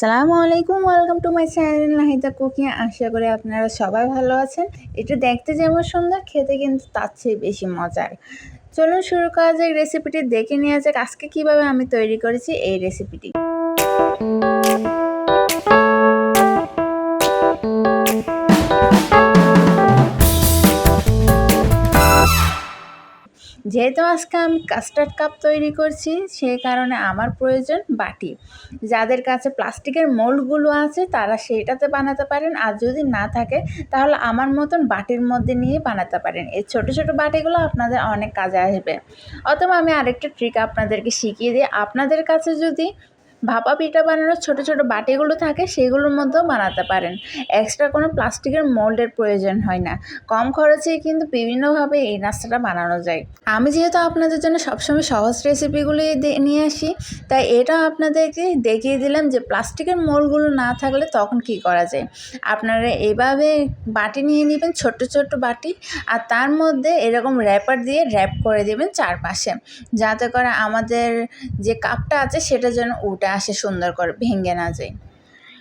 সালামু আলাইকুম, welcome to my channel Nahida cooking. আশা করি আপনারা সবাই ভালো আছেন। এটা দেখতে যেমন সুন্দর, খেতে কিন্তু তার চেয়ে বেশি মজার। চলুন শুরু করা যাক রেসিপিটি দেখে নেওয়া যাক। আজকে কীভাবে আমি তৈরি করেছি এই রেসিপিটি যেহেতু আজকে আমি কাস্টার্ড কাপ তৈরি করছি সেই কারণে আমার প্রয়োজন বাটি। যাদের কাছে প্লাস্টিকের মোল্ডগুলো আছে, তারা সেইটাতে বানাতে পারেন। আর যদি না থাকে, তাহলে আমার মতন বাটির মধ্যে নিয়ে বানাতে পারেন। এই ছোট ছোট বাটিগুলো আপনাদের অনেক কাজে আসবে। অথবা আমি আরেকটা ট্রিক আপনাদেরকে শিখিয়ে দিই। আপনাদের কাছে যদি ভাপা পিঠা বানানোর ছোট ছোট বাটিগুলো থাকে, সেগুলোর মধ্যেও বানাতে পারেন। এক্সট্রা কোনো প্লাস্টিকের মোল্ডের প্রয়োজন হয় না। কম খরচেই কিন্তু বিভিন্নভাবে এই নাস্তাটা বানানো যায়। আমি যেহেতু আপনাদের জন্য সবসময় সহজ রেসিপিগুলি নিয়ে আসি, তাই এটা আপনাদেরকে দেখিয়ে দিলাম যে প্লাস্টিকের মোলগুলো না থাকলে তখন কি করা যায়। আপনারা এভাবে বাটি নিয়ে নেবেন, ছোট্ট ছোট্ট বাটি, আর তার মধ্যে এরকম র্যাপার দিয়ে র্যাপ করে দেবেন চারপাশে। যাতে করে আমাদের যে কাপটা আছে, সেটা যেন উঠে আসে সুন্দর করে ভেঙে না যায়।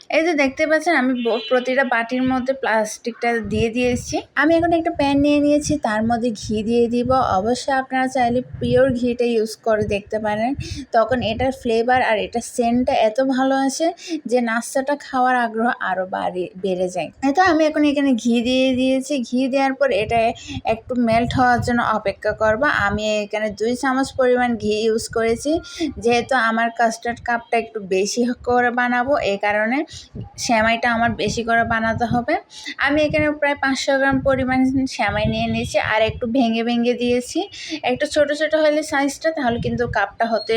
এই যে দেখতে পাচ্ছেন, আমি প্রতিটা বাটির মধ্যে প্লাস্টিকটা দিয়ে দিয়েছি আমি এখন একটা প্যান নিয়ে নিয়েছি, তার মধ্যে ঘি দিয়ে দিব। অবশ্যই আপনারা চাইলে পিওর ঘিটা ইউজ করে দেখতে পারেন। তখন এটার ফ্লেভার আর এটার সেন্টটা এত ভালো আসে যে নাস্তাটা খাওয়ার আগ্রহ আরও বাড়ি, বেড়ে যায়। তো আমি এখন এখানে ঘি দিয়ে দিয়েছি। ঘি দেওয়ার পর এটা একটু মেল্ট হওয়ার জন্য অপেক্ষা করব। আমি এখানে দুই চামচ পরিমাণ ঘি ইউজ করেছি। যেহেতু আমার কাস্টার্ড কাপটা একটু বেশি করে বানাবো এই কারণে শ্যামাইটা আমার বেশি করে বানাতে হবে। আমি এখানে প্রায় পাঁচশো গ্রাম পরিমাণ শ্যামাই নিয়ে নিয়েছি আর একটু ভেঙে ভেঙে দিয়েছি। একটু ছোট ছোট হলে সাইজটা তাহলে কিন্তু কাপটা হতে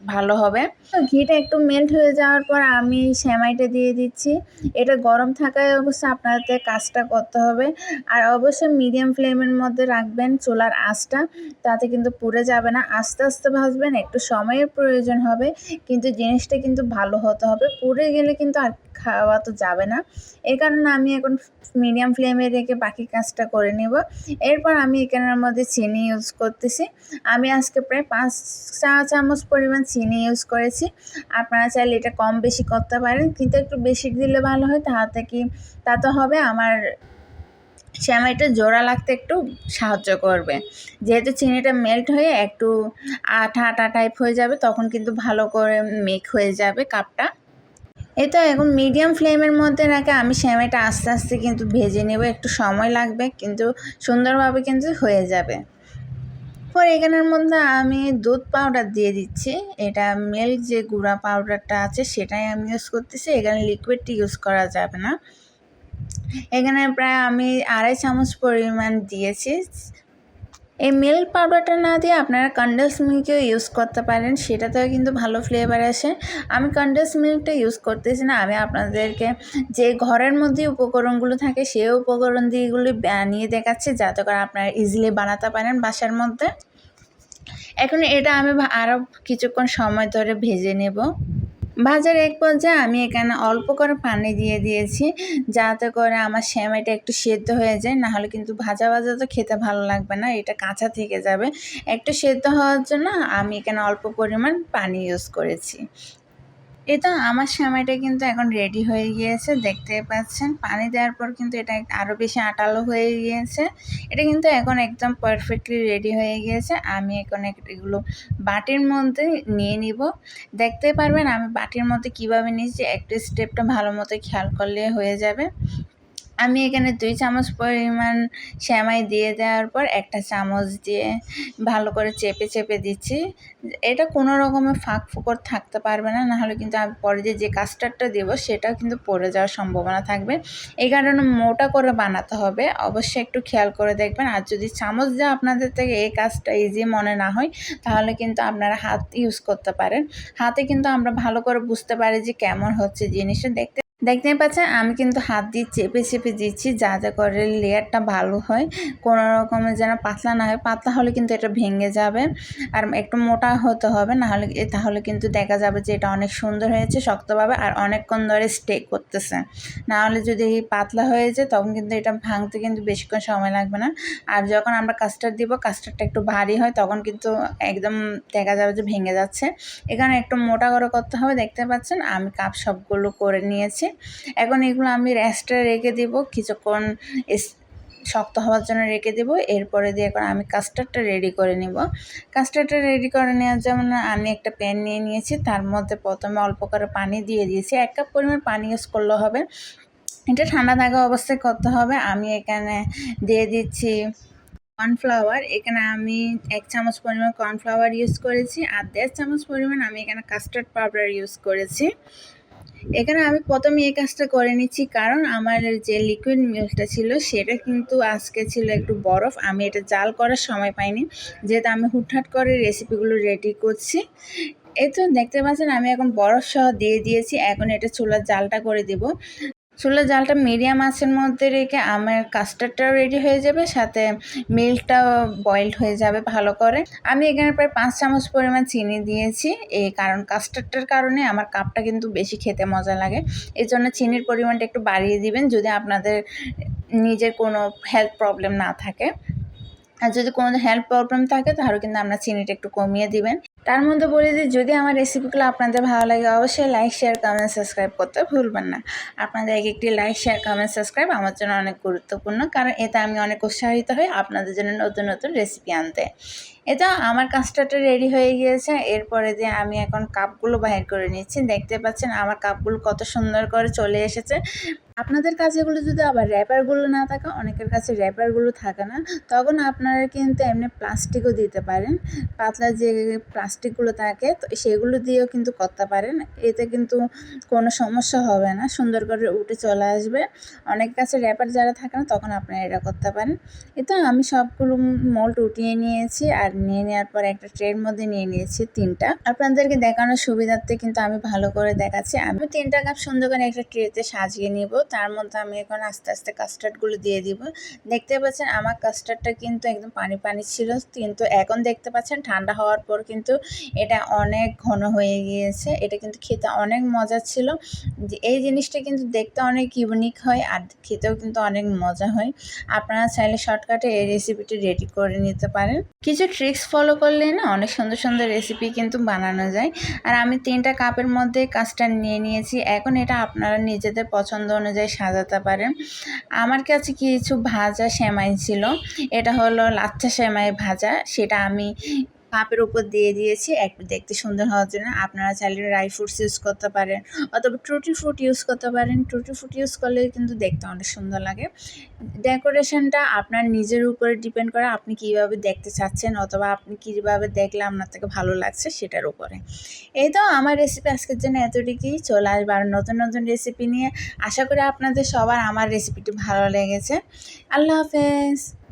ভালো হবে। ঘিটা একটু মেল্ট হয়ে যাওয়ার পর আমি সেমাইটা দিয়ে দিচ্ছি। এটা গরম থাকায় অবশ্য আপনাদের কাজটা করতে হবে। আর অবশ্যই মিডিয়াম ফ্লেমের মধ্যে রাখবেন চুলার আঁচটা। তাতে কিন্তু পুড়ে যাবে না। আস্তে আস্তে ভাজবেন, একটু সময়ের প্রয়োজন হবে। কিন্তু জিনিসটা কিন্তু ভালো হতে হবে। পুড়ে গেলে কিন্তু আর খাওয়া তো যাবে না। এই কারণে আমি এখন মিডিয়াম ফ্লেমে রেখে বাকি কাজটা করে নেব। এরপর আমি এখানের মধ্যে চিনি ইউজ করতেছি। আমি আজকে প্রায় পাঁচ, চা চামচ পরিমাণ চিনি ইউজ করেছি। আপনারা চাইলে এটা কম বেশি করতে পারেন, কিন্তু একটু বেশি দিলে ভালো হয়। তাহাতে কি, তা তো হবে। আমার শ্যামাইটা জোড়া লাগতে একটু সাহায্য করবে। যেহেতু চিনিটা মেল্ট হয়ে একটু আঠা আঠা টাইপ হয়ে যাবে, তখন কিন্তু ভালো করে মেক হয়ে যাবে কাপটা তো এখন মিডিয়াম ফ্লেমের মধ্যে রাখে, আমি শ্যামাইটা আস্তে আস্তে কিন্তু ভেজে নেব, একটু সময় লাগবে, কিন্তু সুন্দরভাবে কিন্তু হয়ে যাবে। পর এখানের মধ্যে আমি দুধ পাউডার দিয়ে দিচ্ছি, এটা মিল্ক যে গুঁড়া পাউডারটা আছে সেটাই আমি ইউজ করতেছি, এখানে লিকুইডটি ইউজ করা যাবে না। এখানে প্রায় আমি আড়াই চামচ পরিমাণ দিয়েছি এই মিল্ক পাউডারটা না দিয়ে আপনারা কন্ডেন্স মিল্কও ইউজ করতে পারেন, সেটাতেও কিন্তু ভালো ফ্লেভার আসে। আমি কন্ডেন্স মিল্কটা ইউজ করতেছি না, আমি আপনাদেরকে যে ঘরের মধ্যে উপকরণগুলো থাকে সেই উপকরণ দিয়েগুলি বানিয়ে দেখাচ্ছি, যাতে করে আপনারা ইজিলি বানাতে পারেন বাসার মধ্যে। এখন এটা আমি আরও কিছুক্ষণ সময় ধরে ভেজে নেব। ভাজার এক পর্যায়ে আমি এখানে অল্প করে পানি দিয়ে দিয়েছি, যাতে করে আমার শ্যামাইটা একটু সেদ্ধ হয়ে যায়। নাহলে কিন্তু ভাজা ভাজা তো খেতে ভালো লাগবে না, এটা কাঁচা থেকে যাবে। একটু সেদ্ধ হওয়ার জন্য আমি এখানে অল্প পরিমাণ পানি ইউজ করেছি। এটা আমার সময়টা কিন্তু এখন রেডি হয়ে গিয়েছে, দেখতে পাচ্ছেন। পানি দেওয়ার পর কিন্তু এটা আরও বেশি আটালো হয়ে গিয়েছে। এটা কিন্তু এখন একদম পারফেক্টলি রেডি হয়ে গিয়েছে। আমি এখন এগুলো বাটির মধ্যে নিয়ে নিব। দেখতে পারবেন আমি বাটির মধ্যে কীভাবে নিয়েছি, একটা স্টেপটা ভালো মতো খেয়াল করলে হয়ে যাবে। আমি এখানে দুই চামচ পরিমাণ শ্যামাই দিয়ে দেওয়ার পর একটা চামচ দিয়ে ভালো করে চেপে চেপে দিচ্ছি। এটা কোনো রকমের ফাঁক ফুকর থাকতে পারবে না, নাহলে কিন্তু আমি পরে যে যে কাস্টারটা দেবো সেটাও কিন্তু পড়ে যাওয়ার সম্ভাবনা থাকবে। এই কারণে মোটা করে বানাতে হবে, অবশ্যই একটু খেয়াল করে দেখবেন। আর যদি চামচ দিয়ে আপনাদের থেকে এই কাজটা ইজি মনে না হয়, তাহলে কিন্তু আপনারা হাত ইউজ করতে পারেন। হাতে কিন্তু আমরা ভালো করে বুঝতে পারি যে কেমন হচ্ছে জিনিসটা। দেখতে দেখতেই পাচ্ছেন, আমি কিন্তু হাত দিয়ে চেপে চেপে দিচ্ছি যা যা করে লেয়ারটা ভালো হয়, কোনো রকমের যেন পাতলা না হয়। পাতলা হলে কিন্তু এটা ভেঙে যাবে আর একটু মোটা হতে হবে, নাহলে তাহলে কিন্তু দেখা যাবে যে এটা অনেক সুন্দর হয়েছে, শক্তভাবে আর অনেকক্ষণ ধরে স্টে করতেছে। নাহলে যদি পাতলা হয়ে যায়, তখন কিন্তু এটা ভাঙতে কিন্তু বেশিক্ষণ সময় লাগবে না। আর যখন আমরা কাস্টার্ড দিব, কাস্টার্ডটা একটু ভারী হয়, তখন কিন্তু একদম দেখা যাবে যে ভেঙে যাচ্ছে। এখানে একটু মোটা করে করতে হবে, দেখতে পাচ্ছেন, আমি কাপ সবগুলো করে নিয়েছি। এখন এগুলো আমি রেস্টে রেখে দিব, কিছুক্ষণ শক্ত হওয়ার জন্য রেখে দেবো, এরপরে দিয়ে এখন আমি কাস্টার্ডটা রেডি করে নিব। কাস্টার্ডটা রেডি করে নেওয়ার জন্য আমি একটা প্যান নিয়ে নিয়েছি, তার মধ্যে প্রথমে অল্প করে পানি দিয়ে দিয়েছি, এক কাপ পরিমাণ পানি ইউজ করলে হবে। এটা ঠান্ডা থাকা অবস্থায় করতে হবে, আমি এখানে দিয়ে দিচ্ছি কর্নফ্লাওয়ার এখানে আমি এক চামচ পরিমাণ কর্নফ্লাওয়ার ইউজ করেছি, আর দেড় চামচ পরিমাণ আমি এখানে কাস্টার্ড পাউডার ইউজ করেছি। এখানে আমি প্রথমে এই কাজটা করে নিচ্ছি, কারণ আমার যে লিকুইড মিল্কটা ছিল সেটা কিন্তু আজকে ছিল একটু বরফ। আমি এটা জাল করার সময় পাইনি, যেহেতু আমি হুটহাট করে রেসিপিগুলো রেডি করছি। এই তো দেখতে পাচ্ছেন, আমি এখন বরফ সহ দিয়ে দিয়েছি, এখন এটা চুলার জালটা করে দেব। চুলার জালটা মিডিয়াম আঁচের মধ্যে রেখে আমার কাস্টার্ডটাও রেডি হয়ে যাবে, সাথে মিল্কটাও বয়েলড হয়ে যাবে ভালো করে। আমি এখানে প্রায় পাঁচ চামচ পরিমাণ চিনি দিয়েছি এই কারণ কাস্টার্ডটার কারণে আমার কাপটা কিন্তু বেশি খেতে মজা লাগে। এই জন্য চিনির পরিমাণটা একটু বাড়িয়ে দিবেন, যদি আপনাদের নিজের কোনো হেলথ প্রবলেম না থাকে। আর যদি কোনো হেলথ প্রবলেম থাকে, তাহলে কিন্তু আপনার চিনিটা একটু কমিয়ে দিবেন। তার মধ্যে বলে দিই যদি আমার রেসিপিগুলো আপনাদের ভালো লাগে, অবশ্যই লাইক শেয়ার কমেন্ট সাবস্ক্রাইব করতে ভুলবেন না। আপনাদের এক একটি লাইক শেয়ার কমেন্ট সাবস্ক্রাইব আমার জন্য অনেক গুরুত্বপূর্ণ, কারণ এতে আমি অনেক উৎসাহিত হই আপনাদের জন্য নতুন নতুন রেসিপি আনতে। এটা আমার কাস্টারটা রেডি হয়ে গিয়েছে, এরপরে যে আমি এখন কাপগুলো বাহির করে নিচ্ছি, দেখতে পাচ্ছেন আমার কাপগুলো কত সুন্দর করে চলে এসেছে। আপনাদের কাছে এগুলো যদি আবার র্যাপারগুলো না থাকে, অনেকের কাছে র্যাপারগুলো থাকে না, তখন আপনারা কিন্তু এমনি প্লাস্টিকও দিতে পারেন। পাতলা যে প্লাস্টিকগুলো থাকে, তো সেগুলো দিয়েও কিন্তু করতে পারেন। এতে কিন্তু কোনো সমস্যা হবে না সুন্দর করে উঠে চলে আসবে। অনেক কাছে র্যাপার যারা থাকে না, তখন আপনারা এটা করতে পারেন। এতে আমি সবগুলো মোল্ড উঠিয়ে নিয়েছি আর নিয়ে নেওয়ার পর একটা ট্রের মধ্যে নিয়ে নিয়েছি তিনটা। আপনাদেরকে দেখানোর সুবিধার্থে কিন্তু আমি ভালো করে দেখাচ্ছি। আমি তিনটা কাপ সুন্দর করে একটা ট্রেতে সাজিয়ে নিব। তার মধ্যে আমি এখন আস্তে আস্তে কাস্টার্ডগুলো দিয়ে দিব। দেখতে পাচ্ছেন, আমার কাস্টার্ডটা কিন্তু একদম পানি পানি ছিল, কিন্তু এখন দেখতে পাচ্ছেন, ঠান্ডা হওয়ার পর কিন্তু এটা অনেক ঘন হয়ে গিয়েছে। এটা কিন্তু খেতে অনেক মজা ছিল। এই জিনিসটা কিন্তু দেখতে অনেক ইউনিক হয় আর খেতেও কিন্তু অনেক মজা হয়। আপনারা চাইলে শর্টকাটে এই রেসিপিটি রেডি করে নিতে পারেন। কিছু ট্রিক্স ফলো করলে না অনেক সুন্দর সুন্দর রেসিপি কিন্তু বানানো যায়। আর আমি তিনটা কাপের মধ্যে কাজটা নিয়ে নিয়েছি। এখন এটা আপনারা নিজেদের পছন্দ অনুযায়ী সাজাতে পারেন। আমার কাছে কিছু ভাজা সেমাই ছিল। এটা হলো লাচ্চা সেমাই ভাজা। সেটা আমি কাপের উপর দিয়ে দিয়েছি, একটু দেখতে সুন্দর হওয়ার জন্য। আপনারা চাইলে ড্রাই ফ্রুটস ইউজ করতে পারেন, অথবা টুটি ফ্রুট ইউজ করতে পারেন। টুটি ফ্রুট ইউজ করলে কিন্তু দেখতে অনেক সুন্দর লাগে। ডেকোরেশনটা আপনার নিজের উপরে ডিপেন্ড করে আপনি কীভাবে দেখতে চাচ্ছেন, অথবা আপনি কীভাবে দেখলে আপনার থেকে ভালো লাগছে সেটার উপরে। এই তো আমার রেসিপি আজকের জন্য এতটুকুই। চলে আসবে আর নতুন নতুন রেসিপি নিয়ে। আশা করি আপনাদের সবার আমার রেসিপিটি ভালো লেগেছে। আল্লাহ হাফেজ।